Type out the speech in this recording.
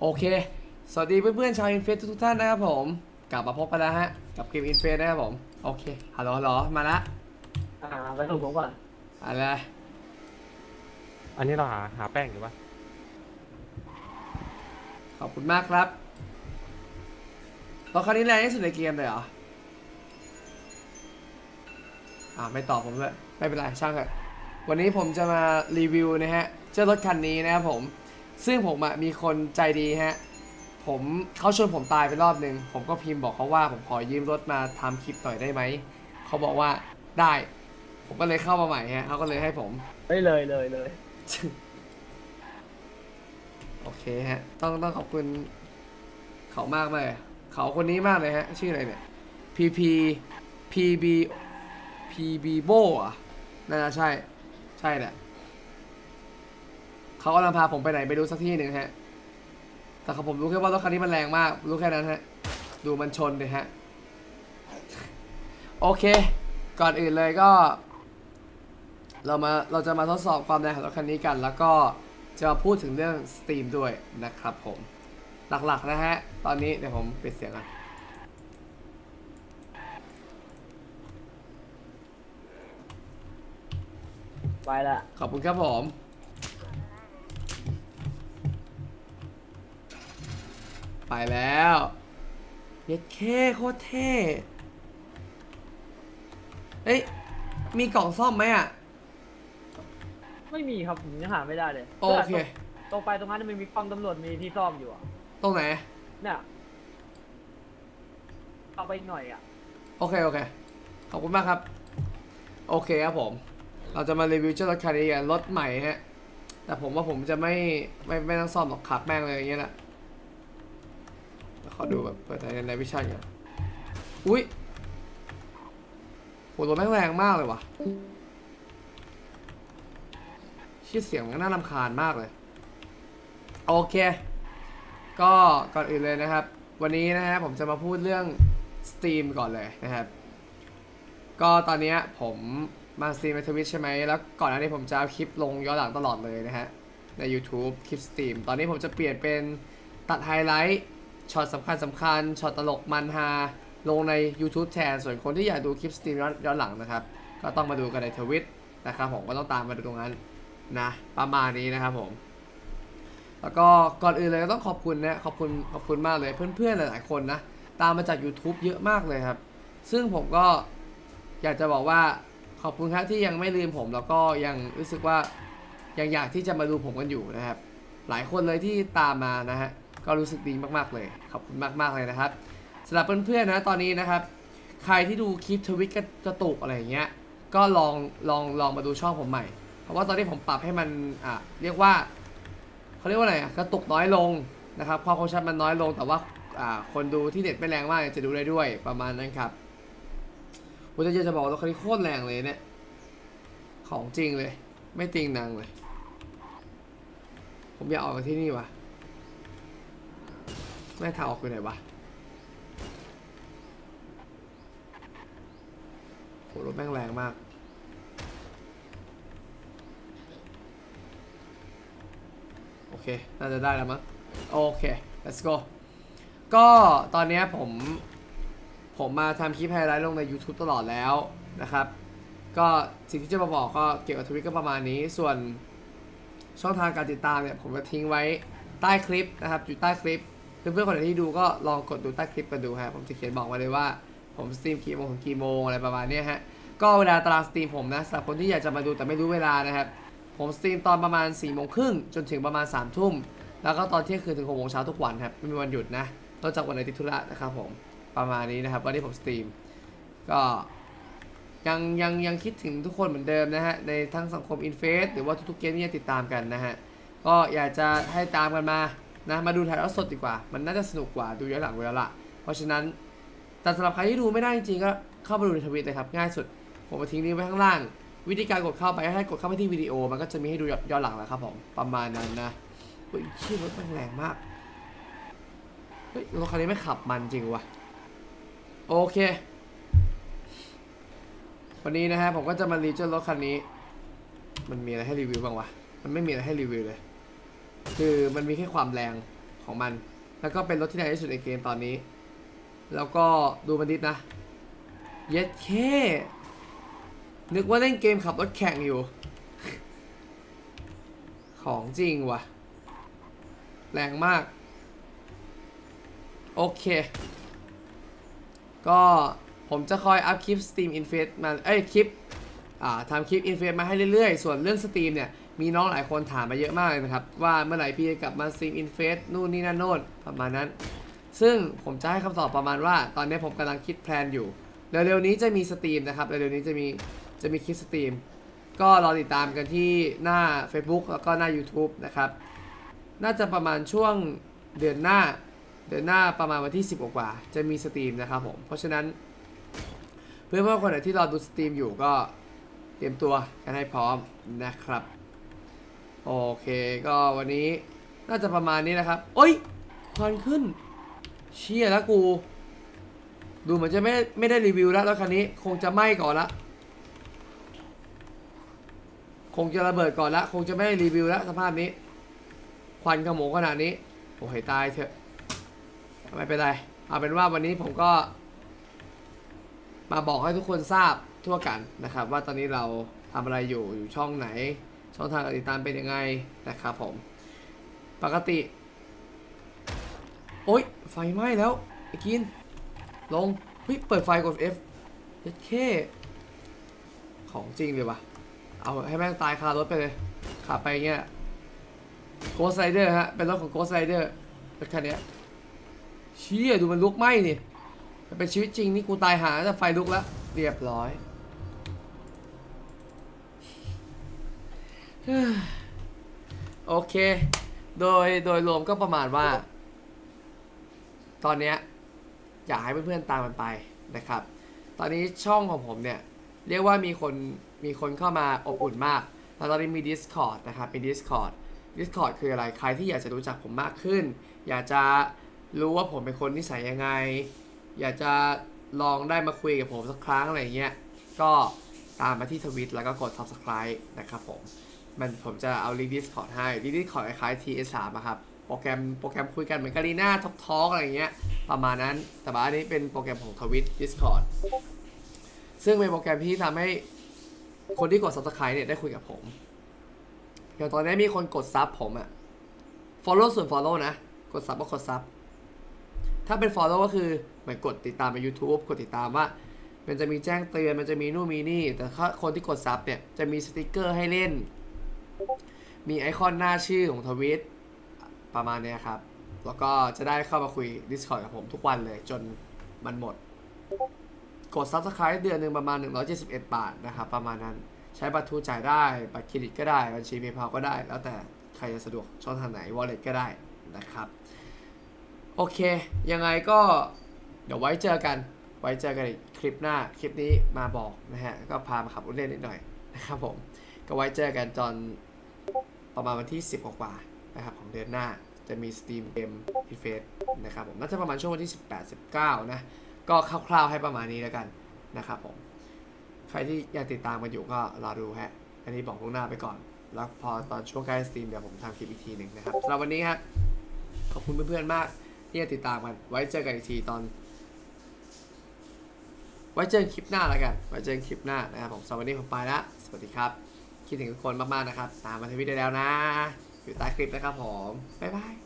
โอเค สวัสดีเพื่อนๆชาวอินเฟสทุกๆท่านนะครับผม กลับมาพบกันแล้วฮะ กับเกมอินเฟสนะครับผม โอเค ฮัลโหลฮัลโหลมาละ อ่าไปส่งผมก่อนอะไร อันนี้เราหาหาแป้งอยู่ปะขอบคุณมากครับรถคันนี้แรงที่สุดในเกมเลยเหรอ อ่าไม่ตอบผมด้วยไม่เป็นไรช่างเถอะวันนี้ผมจะมารีวิวนะฮะ เจ้ารถคันนี้นะครับผม ซึ่งผมอะมีคนใจดีฮะ ผมเขาชวนผมตายไปรอบหนึ่งผมก็พิมพ์บอกเขาว่าผมขอยืมรถมาทำคลิปหน่อยได้ไหม เขาบอกว่าได้ ผมก็เลยเข้ามาใหม่ฮะเขาก็เลยให้ผม ไม่เลยเลยเลย โอเคฮะ ต้องต้องขอบคุณ เขามากเลย เขาคนนี้มากเลยฮะ ชื่ออะไรเนี่ย PP PB PB โบอะน่าจะใช่ ใช่แหละ เขากำลังพาผมไปไหนไปดูสักที่หนึ่งฮะ แต่เขาผมรู้แค่ว่ารถคันนี้มันแรงมาก รู้แค่นั้นฮะ ดูมันชนเลยฮะ โอเค ก่อนอื่นเลยก็ เรามา เราจะมาทดสอบความแรงของรถคันนี้กัน แล้วก็จะมาพูดถึงเรื่อง Steam ด้วยนะครับผม หลักๆนะฮะ ตอนนี้เดี๋ยวผมปิดเสียงก่อนไปละ ขอบคุณครับผม ไปแล้วเย็ดเคโคตรเท่เฮ้ย มีกล่องซ่อมไหมอะ ไม่มีครับผมยังหาไม่ได้เลยโอเค ตรงไปตรงนั้นมันมีป้อมตำรวจมีที่ซ่อมอยู่อะ ตรงไหน เนี่ยเอาไปอีกหน่อยอะ โอเค โอเค ขอบคุณมากครับ โอเคครับผม เราจะมารีวิวเจ้ารถคันนี้กันรถใหม่ฮะ แต่ผมว่าผมจะไม่ไม่ไม่ต้องซ่อมหรอกขับแม่งเลยอย่างเงี้ยแหละแล้ว ขอดูแบบเปิดในในวิชั่นกันอุ้ยโหรถแม่งแรงมากเลยว่ะชื่อเสียงมันน่ารำคาญมากเลย โอเค ก็ก่อนอื่นเลยนะครับ วันนี้นะฮะผมจะมาพูดเรื่อง Steam ก่อนเลยนะครับ ก็ตอนนี้ผมมาสตรีมในทวิตใช่ไหมแล้วก่อนหน้านี้ผมจะคลิปลงย้อนหลังตลอดเลยนะฮะ ใน YouTube คลิป Steam ตอนนี้ผมจะเปลี่ยนเป็นตัดไฮไลท์ ช็อตสำคัญสำคัญช็อตตลกมันฮาลงใน YouTube แทนส่วนคนที่อยากดูคลิป Steam ย้อนย้อนหลังนะครับ ก็ต้องมาดูกันในทวิตนะครับผมก็ต้องตามมาดูตรงนั้นนะประมาณนี้นะครับผม แล้วก็ก่อนอื่นเลยก็ต้องขอบคุณนะขอบคุณขอบคุณมากเลยเพื่อนๆหลายๆคนนะ ตามมาจาก YouTube เยอะมากเลยครับ ซึ่งผมก็อยากจะบอกว่าขอบคุณครับที่ยังไม่ลืมผม แล้วก็ยังรู้สึกว่ายังอยากที่จะมาดูผมกันอยู่นะครับ หลายคนเลยที่ตามมานะฮะ ก็รู้สึกดีมากๆเลย ขอบคุณมากๆเลยนะครับสำหรับเพื่อนๆนะตอนนี้นะครับ ใครที่ดูคลิปทวิตกระตุกอะไรอย่างเงี้ยก็ลองลองลองมาดูช่องผมใหม่ เพราะว่าตอนนี้ผมปรับให้มันอะเรียกว่าเขาเรียกว่าอะไรอะกระตุกน้อยลงนะครับความคมชัดมันน้อยลงแต่ว่าอ่าคนดูที่เน็ตไม่แรงมากจะดูได้ด้วยประมาณนั้นครับผมจะจะบอกว่าคันนี้โคตรแรงเลยเนี่ยของจริงเลย ไม่ติงนางเลย ผมอยากออกจากที่นี่วะ แม่ทางออกอยู่ไหนวะโหรถแม่งแรงมาก โอเค น่าจะได้แล้วมั้ง โอเค let's go ก็ตอนนี้ผม ผมมาทำคลิปไฮไลท์ลงใน YouTube ตลอดแล้วนะครับ ก็สิ่งที่จะมาบอกก็เกี่ยวกับทวิตก็ประมาณนี้ ส่วนช่องทางการติดตามเนี่ย ผมจะทิ้งไว้ใต้คลิปนะครับ อยู่ใต้คลิป เพื่อนๆคนไหนที่ดูก็ลองกดดูใต้คลิปกันดูฮะผมจะเขียนบอกไว้เลยว่าผมสตรีมกี่โมงถึงกี่โมงอะไรประมาณนี้ฮะก็เวลาตารางสตรีมผมนะสำหรับคนที่อยากจะมาดูแต่ไม่รู้เวลานะครับผมสตรีมตอนประมาณ4ี่โมงครึ่งจนถึงประมาณ3ามทุ่มแล้วก็ตอนเที่ยงคืนถึงหกโมงเช้าทุกวันครับไม่มีวันหยุดนะนอกจากวันไหนติดธุระนะครับผมประมาณนี้นะครับวันที่ผมสตรีมก็ยังยังยังคิดถึงทุกคนเหมือนเดิมนะฮะในทั้งสังคมอินเฟสหรือว่าทุกๆเกมที่ติดตามกันนะฮะก็อยากจะให้ตามกันมา นะมาดูถ่ายทอดสดดีกว่า มันน่าจะสนุกกว่าดูย้อนหลังเวลาละเพราะฉะนั้นแต่สำหรับใครที่ดูไม่ได้จริงๆก็เข้ามาดูในทวิตเลยครับง่ายสุด ผมมาทิ้งลิงก์ไว้ข้างล่าง วิธีการกดเข้าไปให้กดเข้าไปที่วิดีโอ มันก็จะมีให้ดูย้อนหลังแล้วครับผมประมาณนั้นนะเฮ้ยชื่อรถแม่งแรงมากเฮ้ยรถคันนี้ไม่ขับมันจริงวะโอเควันนี้นะฮะผมก็จะมารีวิวรถคันนี้ มันมีอะไรให้รีวิวบ้างวะมันไม่มีอะไรให้รีวิวเลย คือมันมีแค่ความแรงของมัน แล้วก็เป็นรถที่แรงที่สุดในเกมตอนนี้ แล้วก็ดูมันดิดนะ เย็ดเคนึกว่าเล่นเกมขับรถแข่งอยู่ ของจริงว่ะ แรงมาก โอเค ก็ผมจะคอยอัพคลิป Steam Infest มา เอ้ย คลิป อ่าทำคลิป Infest มาให้เรื่อยๆ ส่วนเรื่อง Steam เนี่ย มีน้องหลายคนถามมาเยอะมากเลยนะครับ ว่าเมื่อไหร่พี่จะกลับมา Steam Infest นู่นนี่นั่นโน่นประมาณนั้น ซึ่งผมจะให้คำตอบประมาณว่า ตอนนี้ผมกำลังคิดแพลนอยู่เร็วๆนี้จะมีสตรีมนะครับเร็วๆนี้จะมีจะมีคลิปสตรีมก็รอติดตามกันที่หน้า Facebook แล้วก็หน้า YouTube นะครับ น่าจะประมาณช่วงเดือนหน้า เดือนหน้าประมาณวันที่ 10 กว่า จะมีสตรีมนะครับผม เพราะฉะนั้น เพื่อนๆคนไหนที่รอดูสตรีมอยู่ก็เตรียมตัวกันให้พร้อมนะครับ โอเคก็วันนี้น่าจะประมาณนี้นะครับโอ้ยควันขึ้น เชี่ยแล้วกู ดูเหมือนจะไม่ไม่ได้รีวิวแล้วแล้วคันนี้ คงจะไหม้ก่อนละ คงจะระเบิดก่อนละ คงจะไม่ได้รีวิวแล้วสภาพนี้ ควันขโมงขนาดนี้โอ้ยตายเถอะไม่เป็นไรเอาเป็นว่าวันนี้ผมก็ มาบอกให้ทุกคนทราบทั่วกันนะครับ ว่าตอนนี้เราทำอะไรอยู่อยู่ช่องไหน ช่องทางการติดตามเป็นยังไงนะครับผม ปกติ โอ๊ย ไฟไหม้แล้ว ไอ้กิน ลงเฮ้ยเปิดไฟกด F เย็ดเคของจริงเลยวะเอาให้แม่งตายคารถไปเลย ขับไปเงี้ยโกสไ i เดอร์ฮะ เป็นรถของโกสไ i เดอร์รถคันเนี้ยเชี่ยดูมันลุกไหม้นี่ถ้าเป็นชีวิตจริงนี่กูตายหาแต่ไฟลุกแล้ว เรียบร้อย โอเค โดยโดยรวมก็ประมาณว่า ตอนเนี้ยอยากให้เพื่อนๆตามมันไปนะครับ ตอนนี้ช่องของผมเนี่ย เรียกว่ามีคนมีคนเข้ามาอบอุ่นมากแล้วตอนนี้มี Discord นะครับมี Discord Discord คืออะไร ใครที่อยากจะรู้จักผมมากขึ้น อยากจะรู้ว่าผมเป็นคนนิสัยยังไง อยากจะลองได้มาคุยกับผมสักครั้งอะไรเงี้ย ก็ตามมาที่ทวิตแล้วก็กด subscribe นะครับผม มันผมจะเอาลิงก์ Discord ให้ลิงก์ Discord คล้ายๆ TS3 อะครับ โปรแกรมโปรแกรมคุยกันเหมือนกาลีน่าท็อกทอกอะไรเงี้ย ประมาณนั้น แต่ว่าอันนี้เป็นโปรแกรมของทวิต Discord ซึ่งเป็นโปรแกรมที่ทำให้คนที่กด subscribe เนี่ยได้คุยกับผม อย่างตอนนี้มีคนกดซับผมอะ follow ส่วน follow นะ กดซับก็กดซับ ถ้าเป็น follow ก็คือเหมือนกดติดตามใน YouTube กดติดตามว่ามันจะมีแจ้งเตือน มันจะมีนู่นมีนี่ แต่ถ้าคนที่กดซับเนี่ย จะมีสติกเกอร์ให้เล่น มีไอคอนหน้าชื่อของทวิตประมาณนี้ครับ แล้วก็จะได้เข้ามาคุย Discord กับผมทุกวันเลยจนมันหมด กด Subscribe เดือนหนึ่งประมาณ 171 บาทนะครับประมาณนั้นใช้บัตรทูจ่ายได้ บัตรเครดิตก็ได้ บัญชี PayPal ก็ได้ แล้วแต่ใครจะสะดวกช่องทางไหน Wallet ก็ได้นะครับ โอเค ยังไงก็เดี๋ยวไว้เจอกัน ไว้เจอกันอีกคลิปหน้า คลิปนี้มาบอกนะฮะ ก็พามาขับรถเล่นนิดหน่อยนะครับผม ก็ไว้เจอกันตอน ประมาณวันที่ 10 กว่าๆนะครับของเดือนหน้าจะมีสตรีมเกมที่เฟสนะครับผมน่าจะประมาณช่วงวันที่ 18 19 นะ ก็คร่าวๆให้ประมาณนี้แล้วกันนะครับผม ใครที่ยังติดตามกันอยู่ก็รอดูฮะ อันนี้บอกล่วงหน้าไปก่อน แล้วพอตอนช่วงใกล้สตรีมเดี๋ยวผมทำคลิปอีกทีหนึ่งนะครับสำหรับวันนี้ฮะขอบคุณเพื่อนๆมากที่ยังติดตามกัน ไว้เจอกันอีกทีตอน ไว้เจอกันคลิปหน้าแล้วกัน ไว้เจอกันคลิปหน้านะครับผมสำหรับวันนี้ผมไปละสวัสดีครับ คิดถึงทุกคนมากๆนะครับ ตามมาทวิตได้แล้วนะ อยู่ใต้คลิปนะครับผม บ๊ายบาย